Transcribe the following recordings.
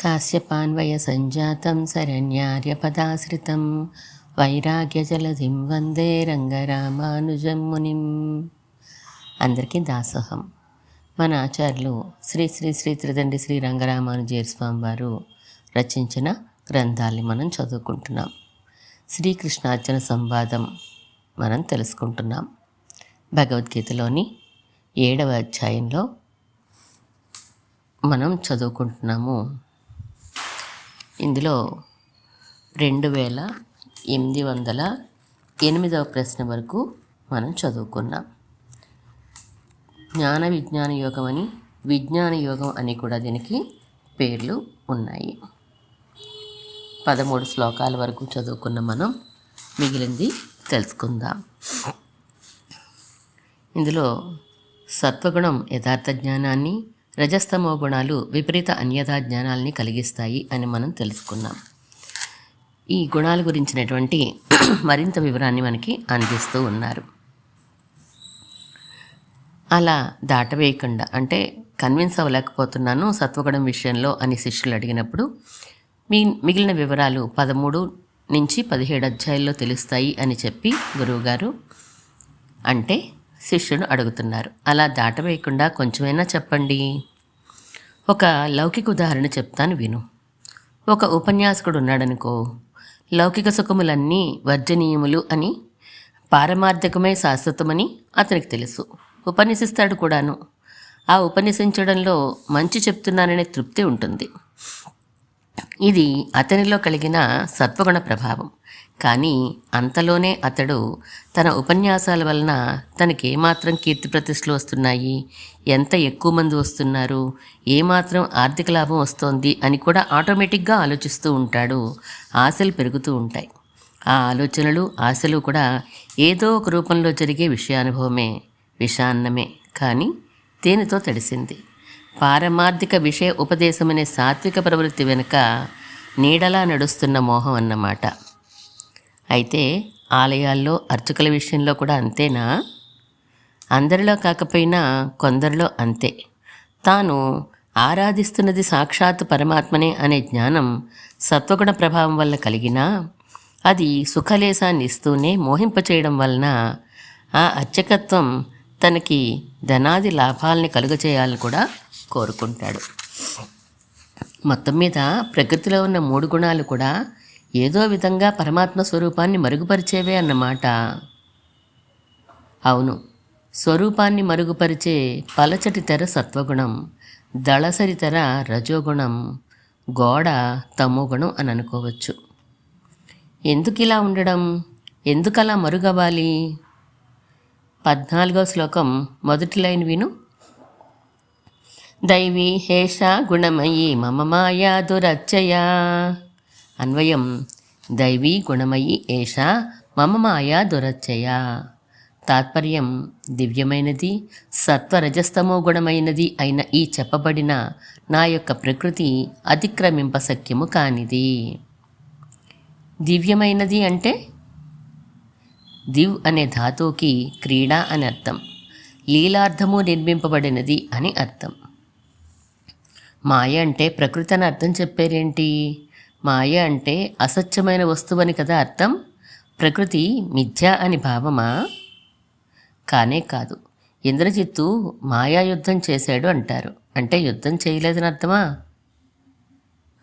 కాశ్యపాన్వయ సంజాతం శరణ్యార్యపదాశ్రితం వైరాగ్యజలధిం వందే రంగరామానుజం మునిం అందరికీ దాసోహం. మన ఆచార్యులు శ్రీ శ్రీ శ్రీ త్రిదండి శ్రీ రంగరామానుజీయ స్వామి వారు రచించిన గ్రంథాల్ని మనం చదువుకుంటున్నాం. శ్రీకృష్ణార్జున సంవాదం మనం తెలుసుకుంటున్నాం. భగవద్గీతలోని ఏడవ అధ్యాయంలో మనం చదువుకుంటున్నాము. ఇందులో రెండు వేల ఎనిమిది వందల ఎనిమిదవ ప్రశ్న వరకు మనం చదువుకున్నాం. జ్ఞాన విజ్ఞాన యోగం అని విజ్ఞాన యోగం అని కూడా దీనికి పేర్లు ఉన్నాయి. పదమూడు శ్లోకాల వరకు చదువుకున్న మనం మిగిలింది తెలుసుకుందాం. ఇందులో సత్వగుణం యథార్థ జ్ఞానాన్ని రజస్తమో గుణాలు విపరీత అన్యథా జ్ఞానాల్ని కలిగిస్తాయి అని మనం తెలుసుకున్నాం. ఈ గుణాల గురించినటువంటి మరింత వివరాన్ని మనకి అందిస్తూ ఉన్నారు. అలా దాటవేయకుండా అంటే కన్విన్స్ అవ్వలేకపోతున్నాను సత్వగుణం విషయంలో అని శిష్యులు అడిగినప్పుడు మీ మిగిలిన వివరాలు పదమూడు నుంచి పదిహేడు అధ్యాయుల్లో తెలుస్తాయి అని చెప్పి గురువుగారు అంటే శిష్యుడు అడుగుతున్నారు. అలా దాటవేయకుండా కొంచెమైనా చెప్పండి. ఒక లౌకిక ఉదాహరణ చెప్తాను విను. ఒక ఉపన్యాసకుడు ఉన్నాడనుకో లౌకిక సుఖములన్నీ వర్జనీయములు అని పారమార్థకమే శాశ్వతమని అతనికి తెలుసు. ఉపన్యసిస్తాడు కూడాను. ఆ ఉపన్యసించడంలో మంచి చెప్తున్నాననే తృప్తి ఉంటుంది. ఇది అతనిలో కలిగిన సత్వగుణ ప్రభావం. కానీ అంతలోనే అతడు తన ఉపన్యాసాల వలన తనకేమాత్రం కీర్తి ప్రతిష్టలు వస్తున్నాయి? ఎంత ఎక్కువ మంది వస్తున్నారు? ఏమాత్రం ఆర్థిక లాభం వస్తోంది? అని కూడా ఆటోమేటిక్గా ఆలోచిస్తూ ఉంటాడు. ఆశలు పెరుగుతూ ఉంటాయి. ఆ ఆలోచనలు ఆశలు కూడా ఏదో ఒక రూపంలో జరిగే విషయానుభవమే విషాన్నమే. కానీ దేనితో తడిసింది? పారమార్థిక విషయ ఉపదేశమనే సాత్విక ప్రవృత్తి వెనుక నీడలా నడుస్తున్న మోహం అన్నమాట. అయితే ఆలయాల్లో అర్చకుల విషయంలో కూడా అంతేనా? అందరిలో కాకపోయినా కొందరిలో అంతే. తాను ఆరాధిస్తున్నది సాక్షాత్ పరమాత్మనే అనే జ్ఞానం సత్వగుణ ప్రభావం వల్ల కలిగినా అది సుఖలేశాన్ని ఇస్తూనే మోహింపచేయడం వలన ఆ అర్చకత్వం తనకి ధనాది లాభాలని కలుగచేయాలని కూడా కోరుకుంటాడు. మొత్తం మీద ప్రకృతిలో ఉన్న మూడు గుణాలు కూడా ఏదో విధంగా పరమాత్మ స్వరూపాన్ని మరుగుపరిచేవే అన్నమాట. అవును స్వరూపాన్ని మరుగుపరిచే పలచటి తెర సత్వగుణం దళసరి తెర రజోగుణం గోడ తమోగుణం అని అనుకోవచ్చు. ఎందుకు ఇలా ఉండడం? ఎందుకు అలా మరుగవ్వాలి? పద్నాలుగో శ్లోకం మొదటి లైన్ విను. దైవీ హేష గుణమయీ మమ మాయా దురచ్చయా. అన్వయం. దైవీ గుణమయి ఏష మమ మాయా దురచ్చయ. తాత్పర్యం దివ్యమైనది సత్వరజస్తమో గుణమైనది అయిన ఈ చెప్పబడిన నా యొక్క ప్రకృతి అతిక్రమింపశక్యము కానిది. దివ్యమైనది అంటే? దివ్ అనే ధాతువుకి క్రీడ అని అర్థం. లీలార్థము నిర్మింపబడినది అని అర్థం. మాయ అంటే ప్రకృతి అని అర్థం చెప్పారేంటి? మాయ అంటే అసత్యమైన వస్తువని కదా అర్థం? ప్రకృతి మిథ్య అని భావమా? కానే కాదు. ఇంద్రజిత్తు మాయా యుద్ధం చేశాడు అంటారు. అంటే యుద్ధం చేయలేదని అర్థమా?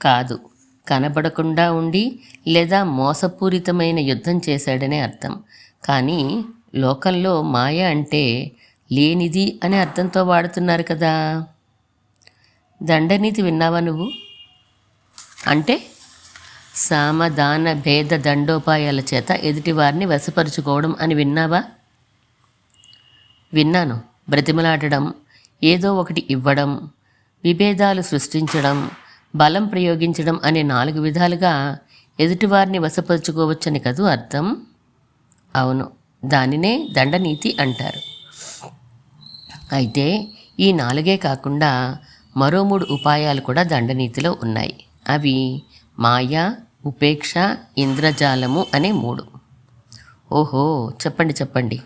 కాదు. కనబడకుండా ఉండి లేదా మోసపూరితమైన యుద్ధం చేశాడనే అర్థం. కానీ లోకంలో మాయ అంటే లేనిది అనే అర్థంతో వాడుతున్నారు కదా. దండనీతి విన్నావా నువ్వు? అంటే సామదాన భేద దండోపాయాల చేత ఎదుటివారిని వశపరుచుకోవడం అని విన్నావా? విన్నాను. బ్రతిమలాడడం ఏదో ఒకటి ఇవ్వడం విభేదాలు సృష్టించడం బలం ప్రయోగించడం అనే నాలుగు విధాలుగా ఎదుటివారిని వశపరుచుకోవచ్చని కదూ అర్థం? అవును. దానినే దండనీతి అంటారు. అయితే ఈ నాలుగే కాకుండా మరో మూడు ఉపాయాలు కూడా దండనీతిలో ఉన్నాయి. అవి మాయ ఉపేక్ష ఇంద్రజాలము అనే మూడు. ఓహో చెప్పండి చెప్పండి.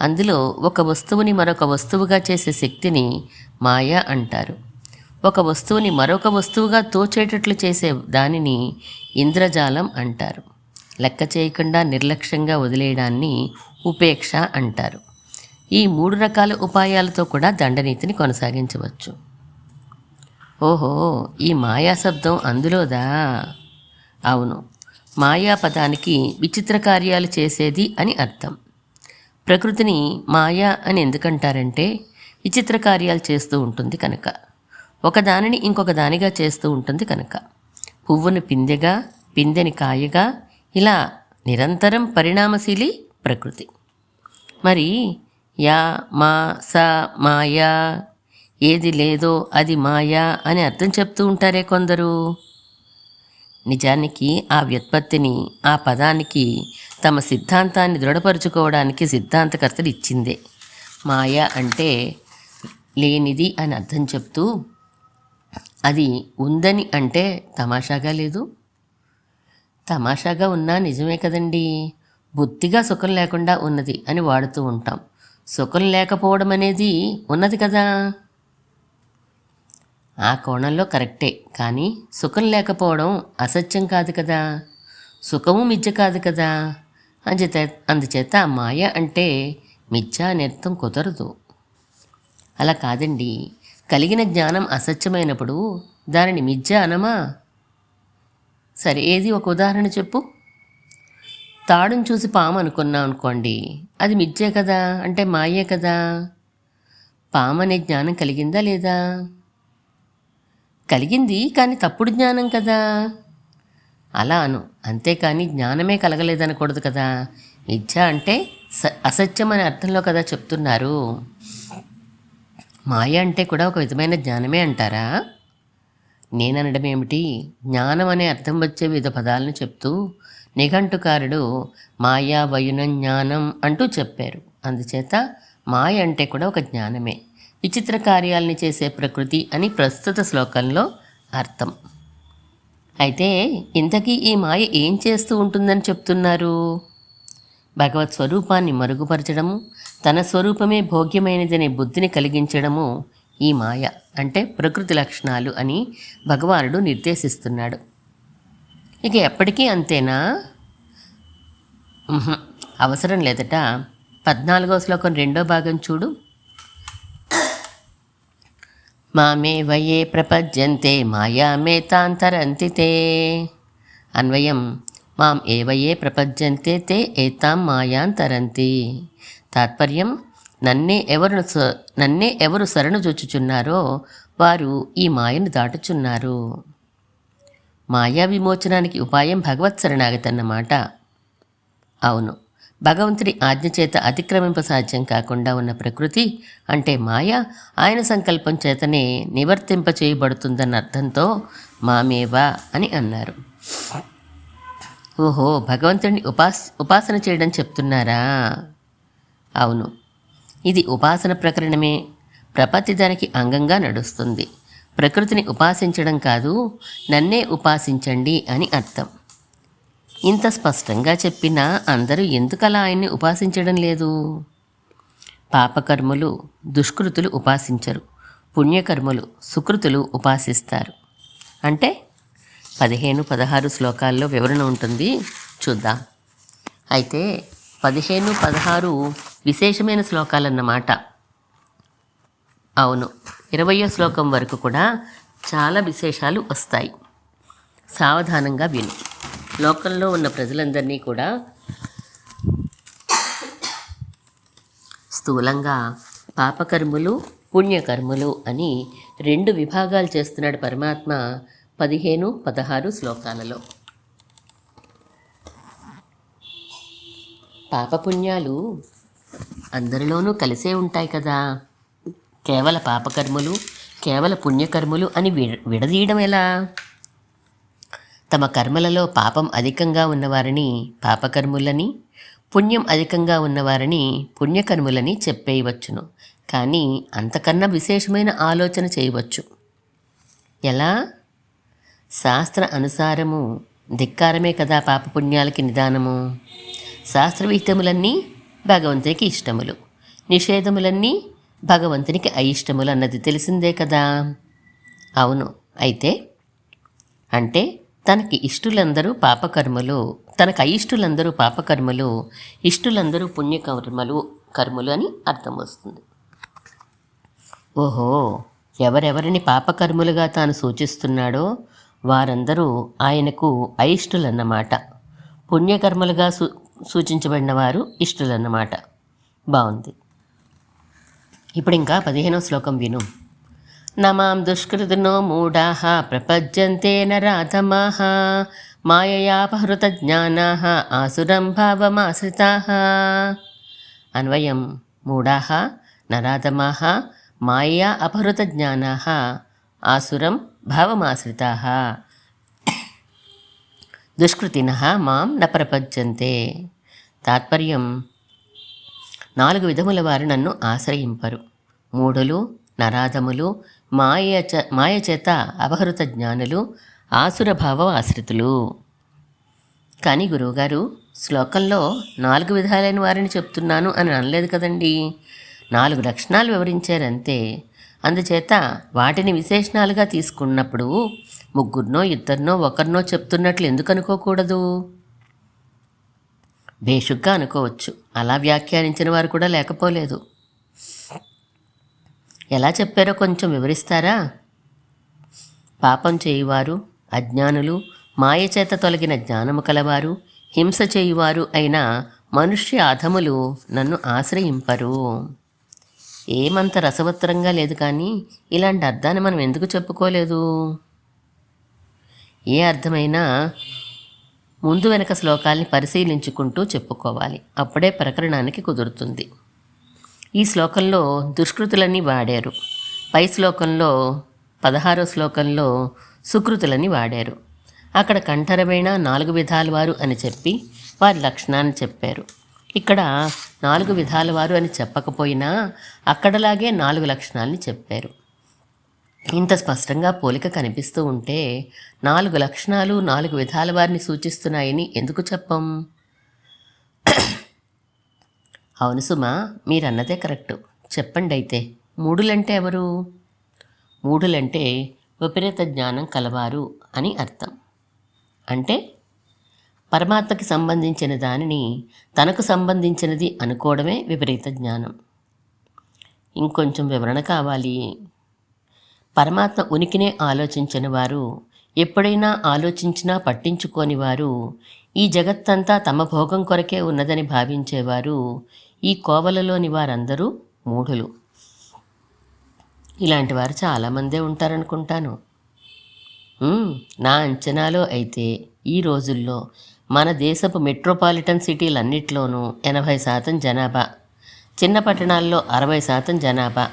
అందులో ఒక వస్తువుని మరొక వస్తువుగా చేసే శక్తిని మాయ అంటారు. ఒక వస్తువుని మరొక వస్తువుగా తోచేటట్లు చేసే దానిని ఇంద్రజాలం అంటారు. లెక్క చేయకుండా నిర్లక్ష్యంగా వదిలేయడాన్ని ఉపేక్ష అంటారు. ఈ మూడు రకాల ఉపాయాలతో కూడా దండనీతిని కొనసాగించవచ్చు. ఓహో ఈ మాయా శబ్దం అందులోదా? అవును మాయా పదానికి విచిత్ర కార్యాలు చేసేది అని అర్థం. ప్రకృతిని మాయా అని ఎందుకంటారంటే విచిత్ర కార్యాలు చేస్తూ ఉంటుంది కనుక. ఒకదానిని ఇంకొక దానిగా చేస్తూ ఉంటుంది కనుక. పువ్వును పిందెగా పిందెని కాయగా ఇలా నిరంతరం పరిణామశీలి ప్రకృతి. మరి యా మా స మాయా ఏది లేదో అది మాయా అని అర్థం చెప్తూ ఉంటారే కొందరు. నిజానికి ఆ వ్యుత్పత్తిని ఆ పదానికి తమ సిద్ధాంతాన్ని దృఢపరుచుకోవడానికి సిద్ధాంతకర్తలు ఇచ్చిందే మాయ అంటే లేనిది అని అర్థం చెప్తూ అది ఉందని అంటే తమాషాగా లేదు. తమాషాగా ఉన్నా నిజమే కదండి. బుద్ధిగా సుఖం లేకుండా ఉన్నది అని వాడుతూ ఉంటాం. సుఖం లేకపోవడం అనేది ఉన్నది కదా. ఆ కోణంలో కరెక్టే. కానీ సుఖం లేకపోవడం అసత్యం కాదు కదా. సుఖము మిథ్య కాదు కదా. అందుచేత అందుచేత మాయ అంటే మిథ్య అనే అర్థం కుదరదు. అలా కాదండి. కలిగిన జ్ఞానం అసత్యమైనప్పుడు దానిని మిథ్య అనమా? సరే ఏది? ఒక ఉదాహరణ చెప్పు. తాడును చూసి పాము అనుకున్నాం అనుకోండి. అది మిథ్యే కదా? అంటే మాయే కదా? పాము అనే జ్ఞానం కలిగిందా లేదా? కలిగింది కానీ తప్పుడు జ్ఞానం కదా. అలా అను. అంతేకాని జ్ఞానమే కలగలేదనకూడదు కదా. మిథ్య అంటే స అసత్యం అనే అర్థంలో కదా చెప్తున్నారు. మాయ అంటే కూడా ఒక విధమైన జ్ఞానమే అంటారా? నేననడం ఏమిటి? జ్ఞానం అనే అర్థం వచ్చే వివిధ పదాలను చెప్తూ నిఘంటుకారుడు మాయా వయున జ్ఞానం అంటూ చెప్పారు. అందుచేత మాయ అంటే కూడా ఒక జ్ఞానమే. విచిత్ర కార్యాలని చేసే ప్రకృతి అని ప్రస్తుత శ్లోకంలో అర్థం. అయితే ఇంతకీ ఈ మాయ ఏం చేస్తూ ఉంటుందని చెప్తున్నారు? భగవత్ స్వరూపాన్ని మరుగుపరచడము తన స్వరూపమే భోగ్యమైనదనే బుద్ధిని కలిగించడము ఈ మాయ అంటే ప్రకృతి లక్షణాలు అని భగవానుడు నిర్దేశిస్తున్నాడు. ఇక ఎప్పటికీ అంతేనా? అవసరం లేదట. పద్నాలుగో శ్లోకం రెండో భాగం చూడు. మామే వయే ప్రపద్యంతే మాయామే తాంతరంతి తే. అన్వయం మాం ఏవయే ప్రపద్యంతే తే ఏతాం మాయాంతరంతి. తాత్పర్యం నన్నే ఎవరు స- నన్నే ఎవరు శరణు చూచుచున్నారో వారు ఈ మాయను దాటుచున్నారు. మాయా విమోచనానికి ఉపాయం భగవత్ శరణాగతి అన్నమాట. అవును. భగవంతుడి ఆజ్ఞ చేత అతిక్రమింప సాధ్యం కాకుండా ఉన్న ప్రకృతి అంటే మాయ ఆయన సంకల్పం చేతనే నివర్తింప చేయబడుతుందన్న అర్థంతో మామేవా అని అన్నారు. ఓహో భగవంతుడిని ఉపాస్ ఉపాసన చేయడం చెప్తున్నారా? అవును. ఇది ఉపాసన ప్రకరణమే. ప్రపత్తి దానికి అంగంగా నడుస్తుంది. ప్రకృతిని ఉపాసించడం కాదు నన్నే ఉపాసించండి అని అర్థం. ఇంత స్పష్టంగా చెప్పినా అందరూ ఎందుకలా ఆయన్ని ఉపాసించడం లేదు? పాపకర్ములు దుష్కృతులు ఉపాసించరు పుణ్యకర్మలు సుకృతులు ఉపాసిస్తారు. అంటే పదిహేను పదహారు శ్లోకాల్లో వివరణ ఉంటుంది. చూద్దాం. అయితే పదిహేను పదహారు విశేషమైన శ్లోకాలన్నమాట. అవును ఇరవయో శ్లోకం వరకు కూడా చాలా విశేషాలు వస్తాయి. సావధానంగా విను. లోకంలో ఉన్న ప్రజలందరినీ కూడా స్థూలంగా పాపకర్ములు పుణ్యకర్ములు అని రెండు విభాగాలు చేస్తున్నాడు పరమాత్మ పదిహేను పదహారు శ్లోకాలలో. పాపపుణ్యాలు అందరిలోనూ కలిసే ఉంటాయి కదా. కేవల పాపకర్ములు కేవల పుణ్యకర్ములు అని విడ విడదీయడం ఎలా? తమ కర్మలలో పాపం అధికంగా ఉన్నవారిని పాపకర్ములని పుణ్యం అధికంగా ఉన్నవారిని పుణ్యకర్ములని చెప్పేయవచ్చును. కానీ అంతకన్నా విశేషమైన ఆలోచన చేయవచ్చు. ఎలా? శాస్త్ర అనుసారము ధిక్కారమే కదా పాపపుణ్యాలకి నిదానము. శాస్త్రవిహితములన్నీ భగవంతునికి ఇష్టములు. నిషేధములన్నీ భగవంతునికి అయిష్టములు అన్నది తెలిసిందే కదా? అవును. అయితే అంటే తనకి ఇష్టులందరూ పాపకర్మలు తనకు అయిష్టులందరూ పాపకర్మలు ఇష్టులందరూ పుణ్యకర్మలు కర్మలు అని అర్థం వస్తుంది. ఓహో ఎవరెవరిని పాపకర్ములుగా తాను సూచిస్తున్నాడో వారందరూ ఆయనకు అయిష్టులన్నమాట. పుణ్యకర్మలుగా సూ సూచించబడిన వారు ఇష్టులన్నమాట. బాగుంది ఇప్పుడు ఇంకా పదిహేనో శ్లోకం విను. నమాం దుష్కృతినో మూఢా ప్రపద్యంతే నరాధమాః మాయయాపహృత జ్ఞానా ఆసురం భావమాశ్రితా. అన్వయం మూఢా నరాధమాః మాయయా అపహృత జ్ఞానా ఆసురం భావమాశ్రితా. దుష్కృతిన మాం న ప్రపద్యంతే తాత్పర్యం నాలుగు విధముల వారు నన్ను ఆశ్రయింపరు. మూఢులు నరాధములు మాయ మాయచేత మాయ చేత జ్ఞానులు ఆసురభావ ఆశ్రితులు. కానీ గురువుగారు శ్లోకంలో నాలుగు విధాలైన వారిని చెప్తున్నాను అని అనలేదు కదండి. నాలుగు లక్షణాలు వివరించారంతే. అందుచేత వాటిని విశేషణాలుగా తీసుకున్నప్పుడు ముగ్గురినో ఇద్దరినో ఒకరినో చెప్తున్నట్లు ఎందుకు అనుకోకూడదు? బేషుగ్గా అనుకోవచ్చు. అలా వ్యాఖ్యానించిన వారు కూడా లేకపోలేదు. ఎలా చెప్పారో కొంచెం వివరిస్తారా? పాపం చేయువారు అజ్ఞానులు మాయ చేత తొలగిన జ్ఞానము కలవారు హింస చేయువారు అయిన మనుష్య అధములు నన్ను ఆశ్రయింపరు. ఏమంత రసవత్తరంగా లేదు కానీ ఇలాంటి అర్థాన్ని మనం ఎందుకు చెప్పుకోలేదు? ఏ అర్థమైనా ముందు వెనక శ్లోకాల్ని పరిశీలించుకుంటూ చెప్పుకోవాలి. అప్పుడే ప్రకరణానికి కుదురుతుంది. ఈ శ్లోకంలో దుష్కృతులని వాడారు. పై శ్లోకంలో పదహారో శ్లోకంలో సుకృతులని వాడారు. అక్కడ కంఠరమైన నాలుగు విధాల వారు అని చెప్పి వారి లక్షణాన్ని చెప్పారు. ఇక్కడ నాలుగు విధాల వారు అని చెప్పకపోయినా అక్కడలాగే నాలుగు లక్షణాలని చెప్పారు. ఇంత స్పష్టంగా పోలిక కనిపిస్తూ ఉంటే నాలుగు లక్షణాలు నాలుగు విధాల వారిని సూచిస్తున్నాయని ఎందుకు చెప్పం? అవును సుమా మీరన్నదే కరెక్టు. చెప్పండి అయితే మూడులంటే ఎవరు? మూడులంటే విపరీత జ్ఞానం కలవారు అని అర్థం. అంటే పరమాత్మకి సంబంధించిన దానిని తనకు సంబంధించినది అనుకోవడమే విపరీత జ్ఞానం. ఇంకొంచెం వివరణ కావాలి. పరమాత్మ ఉనికినే ఆలోచించిన వారు ఎప్పుడైనా ఆలోచించినా పట్టించుకోని వారు ఈ జగత్తంతా తమ భోగం కొరకే ఉన్నదని భావించేవారు ఈ కోవలలోని వారందరూ మూఢులు. ఇలాంటి వారు చాలామందే ఉంటారనుకుంటాను. నా అంచనాలో అయితే ఈ రోజుల్లో మన దేశపు మెట్రోపాలిటన్ సిటీలన్నిట్లోనూ ఎనభై శాతం జనాభా చిన్న పట్టణాల్లో అరవై శాతం జనాభా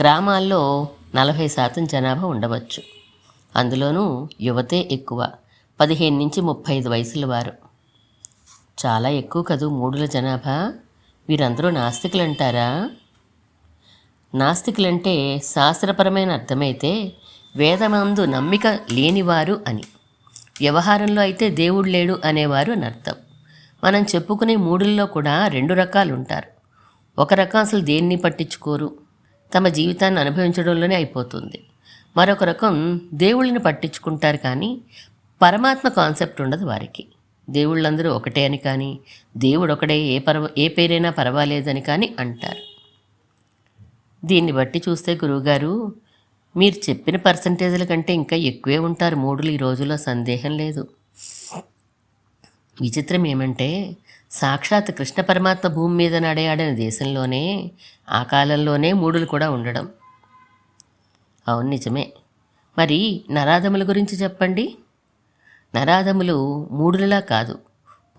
గ్రామాల్లో నలభై శాతం జనాభా ఉండవచ్చు. అందులోనూ యువతే ఎక్కువ పదిహేను నుంచి ముప్పై ఐదు వయసుల వారు. చాలా ఎక్కువ కదూ మూడుల జనాభా? వీరందరూ నాస్తికులు అంటారా నాస్తికులంటే శాస్త్రపరమైన అర్థమైతే వేదమందు నమ్మిక లేనివారు అని. వ్యవహారంలో అయితే దేవుడు లేడు అనేవారు అని అర్థం. మనం చెప్పుకునే మూడుల్లో కూడా రెండు రకాలు ఉంటారు ఒక రకం అసలు దేన్ని పట్టించుకోరు? తమ జీవితాన్ని అనుభవించడంలోనే అయిపోతుంది. మరొక రకం దేవుళ్ళని పట్టించుకుంటారు కానీ పరమాత్మ కాన్సెప్ట్ ఉండదు వారికి. దేవుళ్ళందరూ ఒకటే అని కానీ దేవుడు ఒకడే ఏ పర్వ ఏ పేరైనా పర్వాలేదని కానీ అంటారు. దీన్ని బట్టి చూస్తే గురువుగారు మీరు చెప్పిన పర్సంటేజ్ల కంటే ఇంకా ఎక్కువే ఉంటారు మూడులు ఈ రోజుల్లో సందేహం లేదు. విచిత్రం ఏమంటే సాక్షాత్ కృష్ణ పరమాత్మ భూమి మీద నడయాడిన దేశంలోనే ఆ కాలంలోనే మూడులు కూడా ఉండడం. అవును నిజమే. మరి నరాధముల గురించి చెప్పండి. నరాధములు మూడులా కాదు.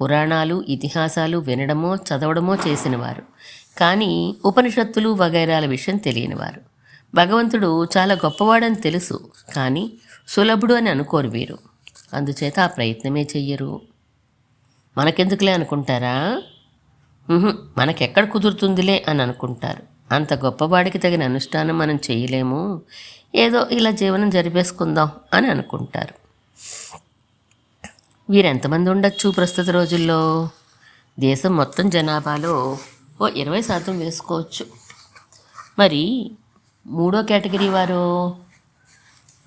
పురాణాలు ఇతిహాసాలు వినడమో చదవడమో చేసినవారు. కానీ ఉపనిషత్తులు వగైరాల విషయం తెలియనివారు. భగవంతుడు చాలా గొప్పవాడని తెలుసు కానీ సులభుడు అని అనుకోరు వీరు. అందుచేత ఆ ప్రయత్నమే చెయ్యరు. మనకెందుకులే అనుకుంటారా? మనకెక్కడ కుదురుతుందిలే అని అనుకుంటారు. అంత గొప్పవాడికి తగిన అనుష్ఠానం మనం చేయలేము ఏదో ఇలా జీవనం జరిపేసుకుందాం అని అనుకుంటారు. వీరెంతమంది ఉండొచ్చు ప్రస్తుత రోజుల్లో? దేశం మొత్తం జనాభాలో ఓ ఇరవై శాతం వేసుకోవచ్చు. మరి మూడో కేటగిరీ వారు?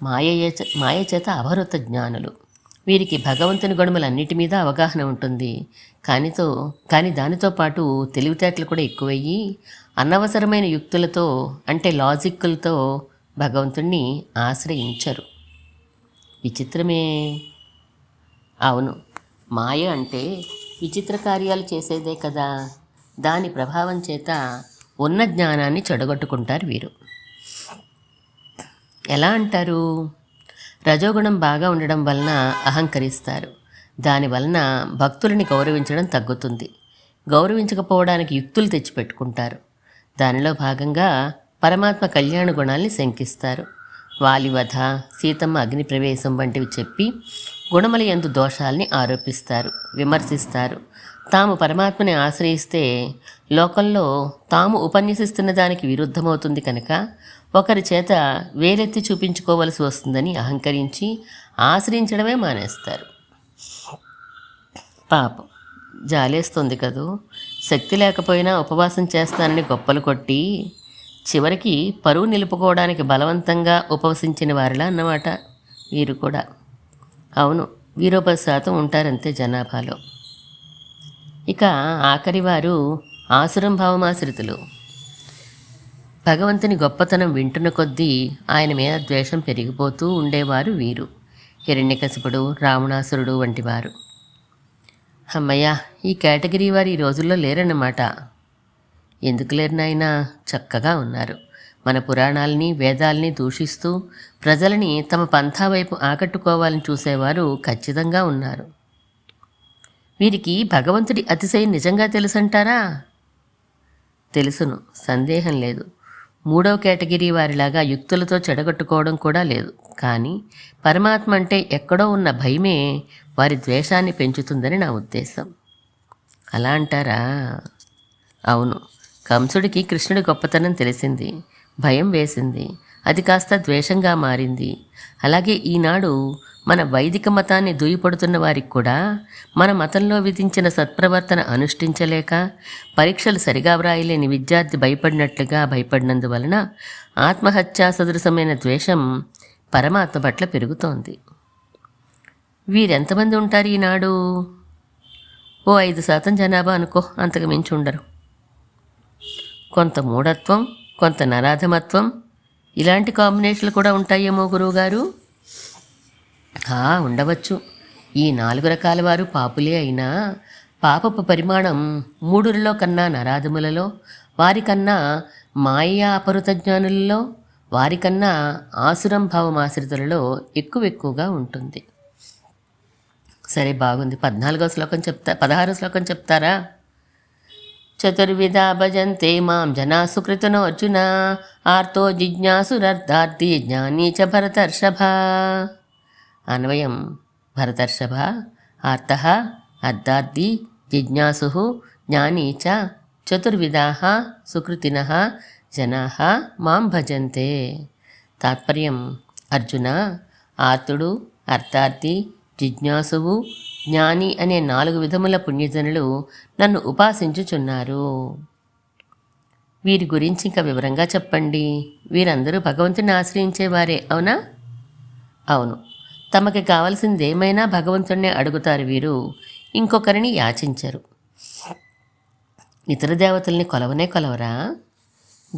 మాయ మాయ చేత అవహృత జ్ఞానులు. వీరికి భగవంతుని గొడమలన్నిటి మీద అవగాహన ఉంటుంది. కానితో కానీ దానితో పాటు తెలివితేటలు కూడా ఎక్కువయ్యి అనవసరమైన యుక్తులతో అంటే లాజిక్కులతో భగవంతుణ్ణి ఆశ్రయించరు. విచిత్రమే. అవును. మాయ అంటే విచిత్ర కార్యాలు చేసేదే కదా. దాని ప్రభావం చేత ఉన్న జ్ఞానాన్ని చెడగొట్టుకుంటారు వీరు. ఎలా అంటారు? రజోగుణం బాగా ఉండడం వలన అహంకరిస్తారు. దాని వలన భక్తులని గౌరవించడం తగ్గుతుంది. గౌరవించకపోవడానికి యుక్తులు తెచ్చిపెట్టుకుంటారు. దానిలో భాగంగా పరమాత్మ కళ్యాణ గుణాల్ని శంకిస్తారు. వాలివధ సీతమ్మ అగ్ని ప్రవేశం వంటివి చెప్పి గుణముల యందు దోషాల్ని ఆరోపిస్తారు విమర్శిస్తారు. తాము పరమాత్మని ఆశ్రయిస్తే లోకంలో తాము ఉపన్యసిస్తున్న దానికి విరుద్ధమవుతుంది కనుక ఒకరి చేత వేలెత్తి చూపించుకోవలసి వస్తుందని అహంకరించి ఆశ్రయించడమే మానేస్తారు. పాపం. జాలేస్తుంది కదూ. శక్తి లేకపోయినా ఉపవాసం చేస్తానని గొప్పలు కొట్టి చివరికి పరువు నిలుపుకోవడానికి బలవంతంగా ఉపవసించిన వారిలా అన్నమాట వీరు కూడా. అవును వీరోపది శాతం ఉంటారంతే జనాభాలో. ఇక ఆఖరి వారు ఆసురం భావమాశ్రితులు. భగవంతుని గొప్పతనం వింటున్న కొద్దీ ఆయన మీద ద్వేషం పెరిగిపోతూ ఉండేవారు వీరు. హిరణ్యకశిపుడు రావణాసురుడు వంటివారు. అమ్మయ్య ఈ కేటగిరీ వారు ఈ రోజుల్లో లేరన్నమాట. ఎందుకు లేరు నాయనా? చక్కగా ఉన్నారు. మన పురాణాలని వేదాల్ని దూషిస్తూ ప్రజలని తమ పంథా వైపు ఆకట్టుకోవాలని చూసేవారు ఖచ్చితంగా ఉన్నారు. వీరికి భగవంతుడి అతిశయం నిజంగా తెలుసంటారా? తెలుసును. సందేహం లేదు. మూడో కేటగిరీ వారిలాగా యుక్తులతో చెడగొట్టుకోవడం కూడా లేదు. కానీ పరమాత్మ అంటే ఎక్కడో ఉన్న భయమే వారి ద్వేషాన్ని పెంచుతుందని నా ఉద్దేశం. అలా అంటారా? అవును. కంసుడికి కృష్ణుడి గొప్పతనం తెలిసింది. భయం వేసింది. అది కాస్త ద్వేషంగా మారింది. అలాగే ఈనాడు మన వైదిక మతాన్ని దుయ్యపడుతున్న వారికి కూడా మన మతంలో విధించిన సత్ప్రవర్తన అనుష్ఠించలేక పరీక్షలు సరిగా వ్రాయలేని విద్యార్థి భయపడినట్లుగా భయపడినందువలన ఆత్మహత్యా సదృశమైన ద్వేషం పరమాత్మ పట్ల పెరుగుతోంది. వీరెంతమంది ఉంటారు ఈనాడు? ఓ ఐదు శాతం జనాభా అనుకో అంతకు మించి ఉండరు. కొంత మూఢత్వం కొంత నరాధమత్వం? ఇలాంటి కాంబినేషన్లు కూడా ఉంటాయేమో గురువుగారు? ఉండవచ్చు. ఈ నాలుగు రకాల వారు పాపులే అయినా పాపపు పరిమాణం మూడులలో కన్నా నరాధములలో వారికన్నా మాయా అపరుత జ్ఞానులలో వారికన్నా ఆసురం భావమాశ్రితులలో ఎక్కువ ఎక్కువగా ఉంటుంది. సరే బాగుంది. పద్నాలుగో శ్లోకం చెప్తా పదహారో శ్లోకం చెప్తారా? చతుర్విధ భజంతే మాం జనా సుకృతను అర్జున. ఆర్తో జిజ్ఞాసురర్థార్థి జ్ఞానీ చ భరతర్షభ. అన్వయం భరతర్షభ ఆర్త అర్థార్థి జిజ్ఞాసు జ్ఞానీ చ చతుర్విధా సుకృతిన జనా మాం భజంతే. తాత్పర్యం అర్జున ఆర్తుడు అర్థార్థి జిజ్ఞాసువు జ్ఞాని అనే నాలుగు విధముల పుణ్యజనులు నన్ను ఉపాసించుచున్నారు. వీరి గురించి ఇంకా వివరంగా చెప్పండి. వీరందరూ భగవంతుని ఆశ్రయించేవారే అవునా? అవును. తమకి కావలసిందేమైనా భగవంతుణ్ణే అడుగుతారు వీరు. ఇంకొకరిని యాచించరు. ఇతర దేవతల్ని కొలవనే కొలవరా?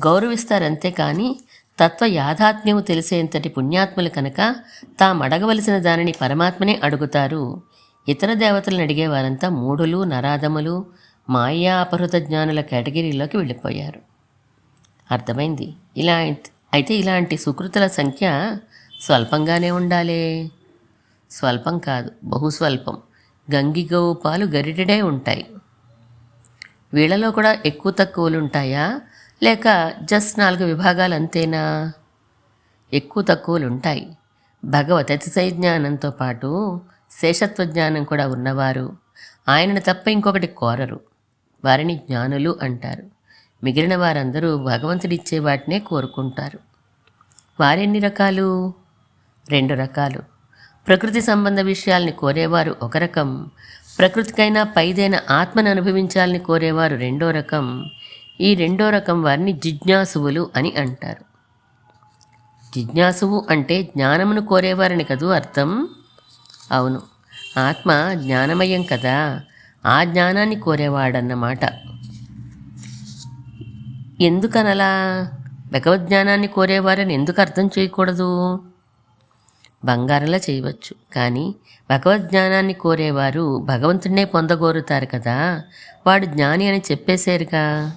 గౌరవిస్తారంతే కానీ తత్వ యాథాత్మ్యము తెలిసేంతటి పుణ్యాత్ములు కనుక తామడగవలసిన దానిని పరమాత్మనే అడుగుతారు. ఇతర దేవతలను అడిగే వారంతా మూఢులు నరాధములు మాయా అపహృత జ్ఞానుల కేటగిరీలోకి వెళ్ళిపోయారు. అర్థమైంది. ఇలా అయితే ఇలాంటి సుకృతుల సంఖ్య స్వల్పంగానే ఉండాలే. స్వల్పం కాదు బహుస్వల్పం. గంగిగోవు పాలు గరిటెడే ఉంటాయి. వీళ్ళలో కూడా ఎక్కువ తక్కువలు ఉంటాయా లేక జస్ట్ నాలుగు విభాగాలు అంతేనా? ఎక్కువ తక్కువలు ఉంటాయి భగవత్ అతిశయ జ్ఞానంతో పాటు శేషత్వ జ్ఞానం కూడా ఉన్నవారు. ఆయనను తప్ప ఇంకొకటి కోరరు. వారిని జ్ఞానులు అంటారు. మిగిలిన వారందరూ భగవంతుడిచ్చే వాటినే కోరుకుంటారు. వారెన్ని రకాలు? రెండు రకాలు. ప్రకృతి సంబంధ విషయాల్ని కోరేవారు ఒక రకం. ప్రకృతికైనా పైదైన ఆత్మను అనుభవించాలని కోరేవారు రెండో రకం. ఈ రెండో రకం వారిని జిజ్ఞాసువులు అని అంటారు. జిజ్ఞాసువు అంటే జ్ఞానమును కోరేవారని కదూ అర్థం? అవును. ఆత్మ జ్ఞానమయం కదా. ఆ జ్ఞానాన్ని కోరేవాడన్నమాట. ఎందుకనలా? భగవద్జ్ఞానాన్ని కోరేవారని ఎందుకు అర్థం చేయకూడదు? బంగారంలా చేయవచ్చు. కానీ భగవద్జ్ఞానాన్ని కోరేవారు భగవంతుడినే పొందగోరుతారు కదా. వాడు జ్ఞాని అని చెప్పేశారుగా.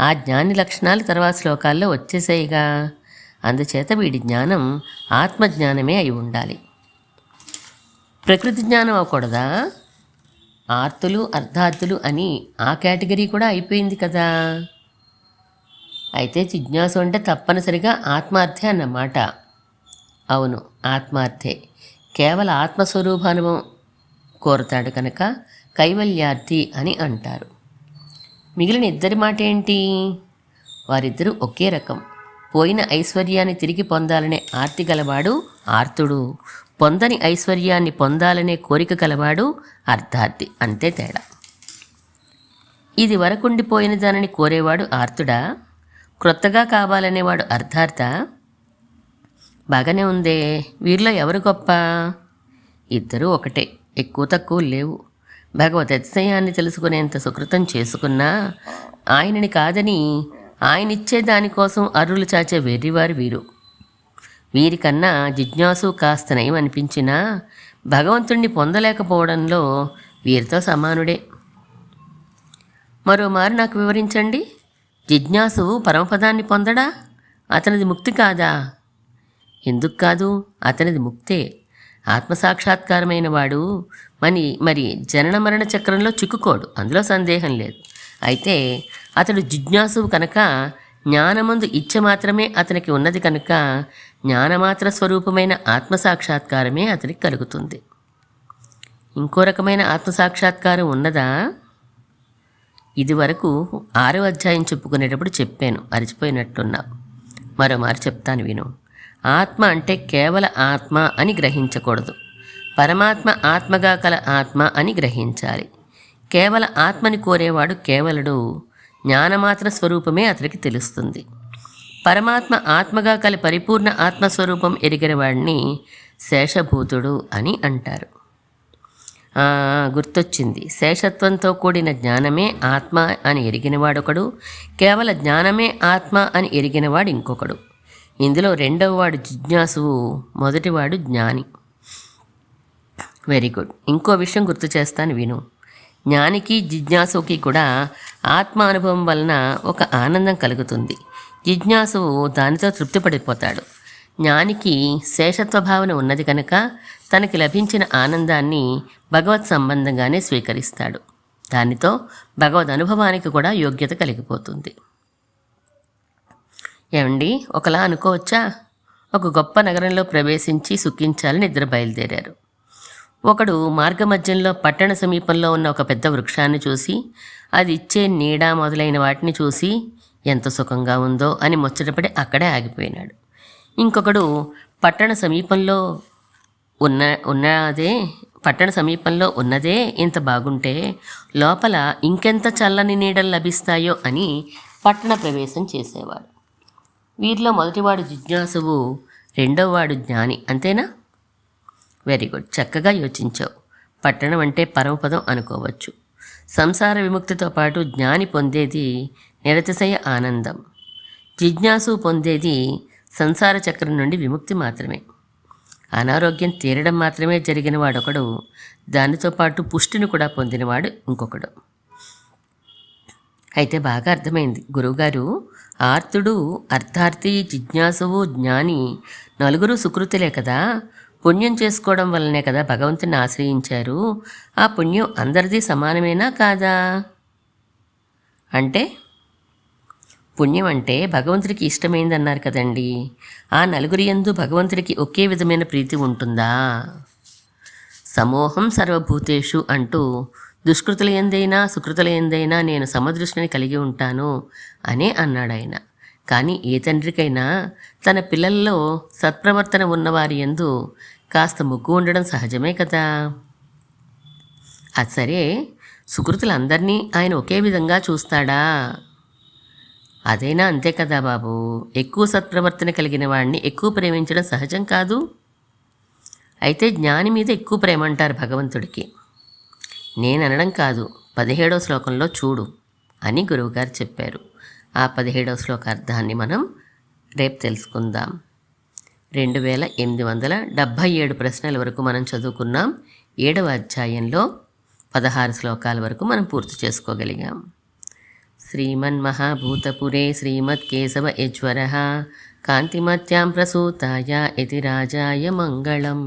ఆ జ్ఞాని లక్షణాలు తర్వాత శ్లోకాల్లో వచ్చేసాయిగా అందుచేత వీడి జ్ఞానం ఆత్మజ్ఞానమే అయి ఉండాలి. ప్రకృతి జ్ఞానం అవ్వకూడదా? ఆర్తులు అర్ధార్థులు అని ఆ కేటగిరీ కూడా అయిపోయింది కదా. అయితే జిజ్ఞాసు అంటే తప్పనిసరిగా ఆత్మార్థే అన్నమాట. అవును ఆత్మార్థే. కేవల ఆత్మస్వరూపానుభవం కోరుతాడు కనుక కైవల్యార్థి అని అంటారు. మిగిలిన ఇద్దరి మాట ఏంటి వారిద్దరూ ఒకే రకం. పోయిన ఐశ్వర్యాన్ని తిరిగి పొందాలనే ఆర్తి గలవాడు ఆర్తుడు. పొందని ఐశ్వర్యాన్ని పొందాలనే కోరిక గలవాడు అర్థార్థి అంతే తేడా. ఇది వరకుండిపోయిన దానిని కోరేవాడు ఆర్తుడా? క్రొత్తగా కావాలనేవాడు అర్థార్థ బాగానే ఉందే. వీరిలో ఎవరు గొప్ప? ఇద్దరూ ఒకటే. ఎక్కువ తక్కువ లేవు. భగవత్ అతిశయాన్ని తెలుసుకునేంత సుకృతం చేసుకున్నా ఆయనని కాదని ఆయనిచ్చే దానికోసం అరులు చాచే వెర్రివారు వీరు. వీరికన్నా జిజ్ఞాసు కాస్త నయం అనిపించినా భగవంతుణ్ణి పొందలేకపోవడంలో వీరితో సమానుడే. మరోమారు నాకు వివరించండి. జిజ్ఞాసు పరమపదాన్ని పొందడా? అతనిది ముక్తి కాదా? ఎందుకు కాదు? అతనిది ముక్తే. ఆత్మసాక్షాత్కారమైన వాడు మరి మరి జనన మరణ చక్రంలో చిక్కుకోడు. అందులో సందేహం లేదు. అయితే అతడు జిజ్ఞాసు కనుక జ్ఞానమందు ఇచ్చ మాత్రమే అతనికి ఉన్నది కనుక జ్ఞానమాత్ర స్వరూపమైన ఆత్మసాక్షాత్కారమే అతనికి కలుగుతుంది. ఇంకో రకమైన ఆత్మసాక్షాత్కారం ఉన్నదా? ఇదివరకు ఆరో అధ్యాయం చెప్పుకునేటప్పుడు చెప్పాను అరిచిపోయినట్టున్నా మరోమారు చెప్తాను విను. ఆత్మ అంటే కేవల ఆత్మ అని గ్రహించకూడదు. పరమాత్మ ఆత్మగా కల ఆత్మ అని గ్రహించాలి. కేవల ఆత్మని కోరేవాడు కేవలుడు జ్ఞానమాత్ర స్వరూపమే అతడికి తెలుస్తుంది. పరమాత్మ ఆత్మగా కలి పరిపూర్ణ ఆత్మస్వరూపం ఎరిగిన వాడిని శేషభూతుడు అని అంటారు. గుర్తొచ్చింది. శేషత్వంతో కూడిన జ్ఞానమే ఆత్మ అని ఎరిగినవాడొకడు కేవల జ్ఞానమే ఆత్మ అని ఎరిగినవాడు ఇంకొకడు. ఇందులో రెండవ వాడు జిజ్ఞాసువు మొదటివాడు జ్ఞాని. Very good. ఇంకో విషయం గుర్తు చేస్తాను విను. జ్ఞానికి జిజ్ఞాసుకి కూడా ఆత్మ అనుభవం వలన ఒక ఆనందం కలుగుతుంది. జిజ్ఞాసువు దానితో తృప్తిపడిపోతాడు. జ్ఞానికి శేషత్వ భావన ఉన్నది కనుక తనకి లభించిన ఆనందాన్ని భగవత్ సంబంధంగానే స్వీకరిస్తాడు. దానితో భగవద్ అనుభవానికి కూడా యోగ్యత కలిగిపోతుంది. ఏమండి ఒకలా అనుకోవచ్చా? ఒక గొప్ప నగరంలో ప్రవేశించి సుఖించాలని నిద్ర బయలుదేరారు. ఒకడు మార్గమధ్యంలో పట్టణ సమీపంలో ఉన్న ఒక పెద్ద వృక్షాన్ని చూసి అది ఇచ్చే నీడ మొదలైన వాటిని చూసి ఎంత సుఖంగా ఉందో అని ముచ్చటపడి అక్కడే ఆగిపోయినాడు. ఇంకొకడు పట్టణ సమీపంలో ఉన్న ఉన్నదే పట్టణ సమీపంలో ఉన్నదే ఇంత బాగుంటే లోపల ఇంకెంత చల్లని నీడలు లభిస్తాయో అని పట్టణ ప్రవేశం చేసేవాడు. వీరిలో మొదటివాడు జిజ్ఞాసువు రెండోవాడు జ్ఞాని అంతేనా? Very good. చక్కగా యోచించావు. పట్టణం అంటే పరమపదం అనుకోవచ్చు. సంసార విముక్తితో పాటు జ్ఞాని పొందేది నిరతిశయ ఆనందం. జిజ్ఞాసు పొందేది సంసార చక్రం నుండి విముక్తి మాత్రమే. అనారోగ్యం తీరడం మాత్రమే జరిగిన వాడొకడు దానితో పాటు పుష్టిని కూడా పొందినవాడు ఇంకొకడు. అయితే బాగా అర్థమైంది. గురువుగారు ఆర్తుడు అర్థార్థి జిజ్ఞాసువు జ్ఞాని నలుగురు సుకృతులే కదా. పుణ్యం చేసుకోవడం వల్లనే కదా భగవంతుని ఆశ్రయించారు. ఆ పుణ్యం అందరిది సమానమేనా కాదా? అంటే పుణ్యం అంటే భగవంతుడికి ఇష్టమైంది అన్నారు కదండి. ఆ నలుగురి యందు భగవంతుడికి ఒకే విధమైన ప్రీతి ఉంటుందా? సమూహం సర్వభూతేషు అంటూ దుష్కృతుల ఎందైనా సుకృతుల ఎందైనా నేను సమదృష్టిని కలిగి ఉంటాను అనే అన్నాడాయన. కానీ ఏ తండ్రికైనా తన పిల్లల్లో సత్ప్రవర్తన ఉన్నవారి ఎందు కాస్త ముగ్గు ఉండడం సహజమే కదా? అది సరే సుకృతులందరినీ ఆయన ఒకే విధంగా చూస్తాడా? అదైనా అంతే కదా బాబు. ఎక్కువ సత్ప్రవర్తన కలిగిన వాడిని ఎక్కువ ప్రేమించడం సహజం కాదు. అయితే జ్ఞాని మీద ఎక్కువ ప్రేమ అంటారు భగవంతుడికి. నేను అనడం కాదు పదిహేడవ శ్లోకంలో చూడు అని గురువుగారు చెప్పారు. ఆ పదిహేడవ శ్లోక అర్థాన్ని మనం రేపు తెలుసుకుందాం. రెండు వేల ఎనిమిది వందల డెబ్భై ఏడు ప్రశ్నల వరకు మనం చదువుకున్నాం. ఏడవ అధ్యాయంలో పదహారు శ్లోకాల వరకు మనం పూర్తి చేసుకోగలిగాం. శ్రీమన్మహాభూతపురే శ్రీమత్కేశవ యజ్వర కాంతిమత్యాం ప్రసూతాయ ఇతి రాజాయ మంగళం